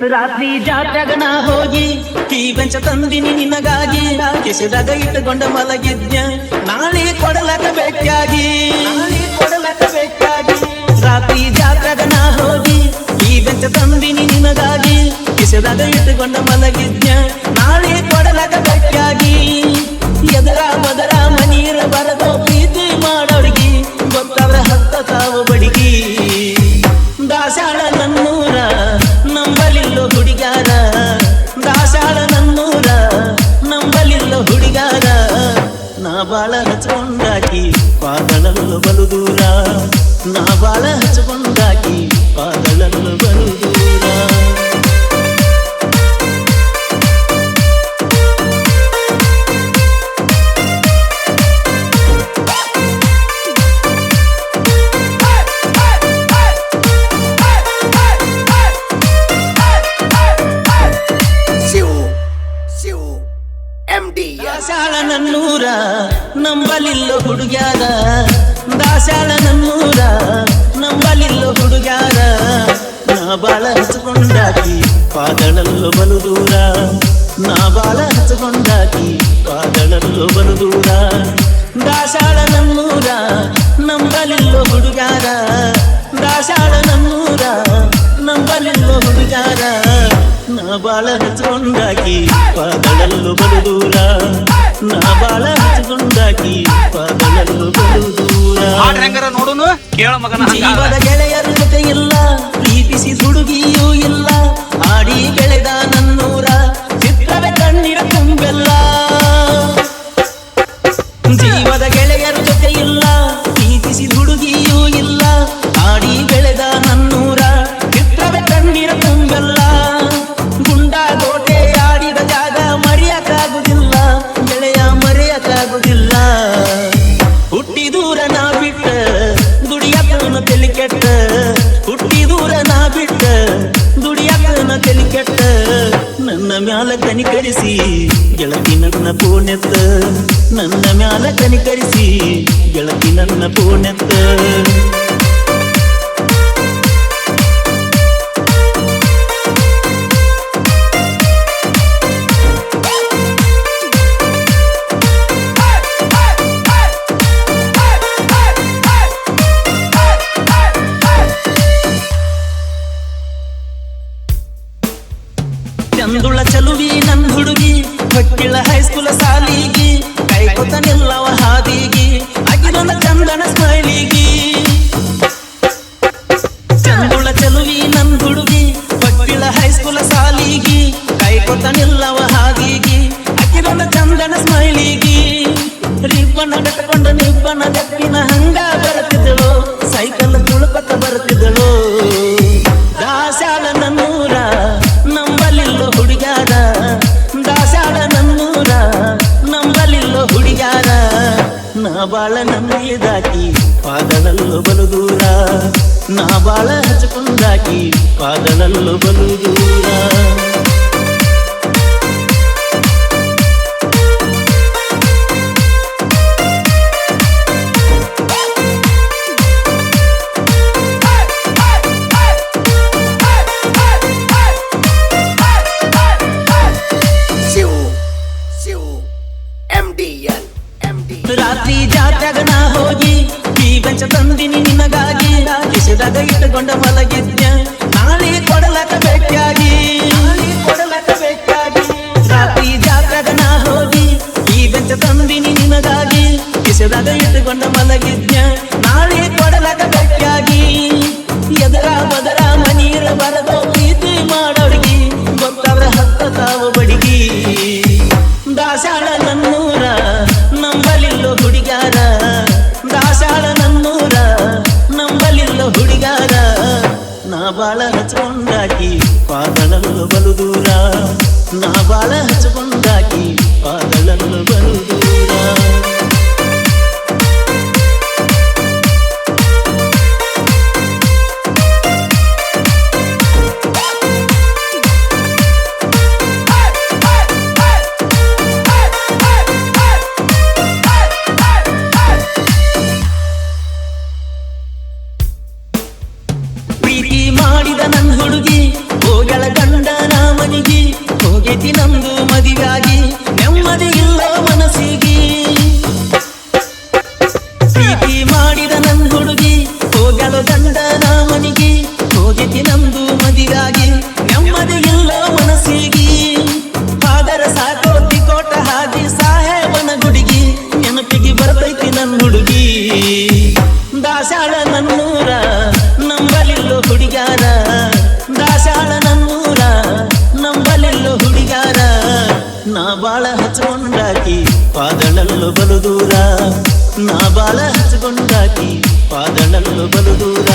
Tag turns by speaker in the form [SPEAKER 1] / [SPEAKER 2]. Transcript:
[SPEAKER 1] ರಾತ್ರಿ ಜಾತ್ರೆಗ ನಾ ಹೋಗಿ ಕೀ ಬೆಂಚ ತಂದಿನಿ ನಿನಗಾಗಿ. ಕೆಸದಾಗ ಇಟ್ಟುಕೊಂಡ ಮಲಗಿದ್ಯ ನಾಳೆ ಕೊಡಲಕ ಬೇಕಾಗಿ ನಂಬಲಿಲ್ಲ ಹುಡುಗ್ಯಾರ. ದಾಸಾಳ ನಮ್ಮೂರ ನಂಬಲಿಲ್ಲ ಹುಡುಗ್ಯಾರ. ನಾ ಬಾಳ ಹಚ್ಚಿಕೊಂಡಾಕಿ ಪಾದಳಲ್ಲೋ ಬಲು ದೂರ. ನಾ ಬಾಳ ಹಚ್ಚಿಕೊಂಡಾಕಿ ಪಾದಳಲ್ಲೋ ಬಲು ದೂರ. ದಾಸಾಳ ನಮ್ಮೂರ ನಂಬಲಿಲ್ಲ ಹುಡುಗ್ಯಾರ. ದಾಸಾಳ ನಮ್ಮೂರ ನಂಬಲಿಲ್ಲ ಹುಡುಗ್ಯಾರ. ನಾ ಬಾಳ ಹಚ್ಚಿಕೊಂಡಾಕಿ ಪಾದಳಲ್ಲೋ ಬಲು ದೂರ. ಬಾಳ
[SPEAKER 2] ಹಚ್ಚಿಕೊಂಡಾಕಿ ಕೇಳ ಮಗನ
[SPEAKER 1] ಇಲ್ಲ ಇಲ್ಲ ಆಡಿ ಬೆಳೆದ ನನ್ನೂರ ಚಿತ್ರವೇ ಕಣ್ಣೀರ ತುಂಬೆಲ್ಲ. ಜೀವದ ನನ್ನ ಮ್ಯಾಲ ಕಣಿಕರಿಸಿ ಗೆಳತಿ ನನ್ನ ಪೂನೆತ್ತ. ನನ್ನ ಮ್ಯಾಲ ಕಣಿಕರಿಸಿ ಗೆಳತಿ ನನ್ನ ಪೂನೆತ್ತ. ದಾಕಿ ಪಾದಳಲ್ಲೂ ಬಲುದೂರ ನಾ ಬಾಳ ಹಚ್ಕೊಂಡಾಕಿ ಪಾದಳಲ್ಲೂ ಬಲುದೂರ ಪಂಚತಂದಿನಿ ನಿನಗಾಗಿ ಕಿಸೆದಾಗ ಇಟ್ಟುಕೊಂಡ ಮಲಗಿದ್ಯ? ಹುಡುಗರ ನಾ ಬಾಳ ಬಾಳ ಹಚ್ಕೊಂಡಾಕಿ ಪಾದಳಲ್ಲು ಬಲು ದೂರ ನಾ ಬಾಳ ಹಚ್ಕೊಂಡಾಕಿ ಪಾದಳಲ್ಲು ಬಲು ದೂರ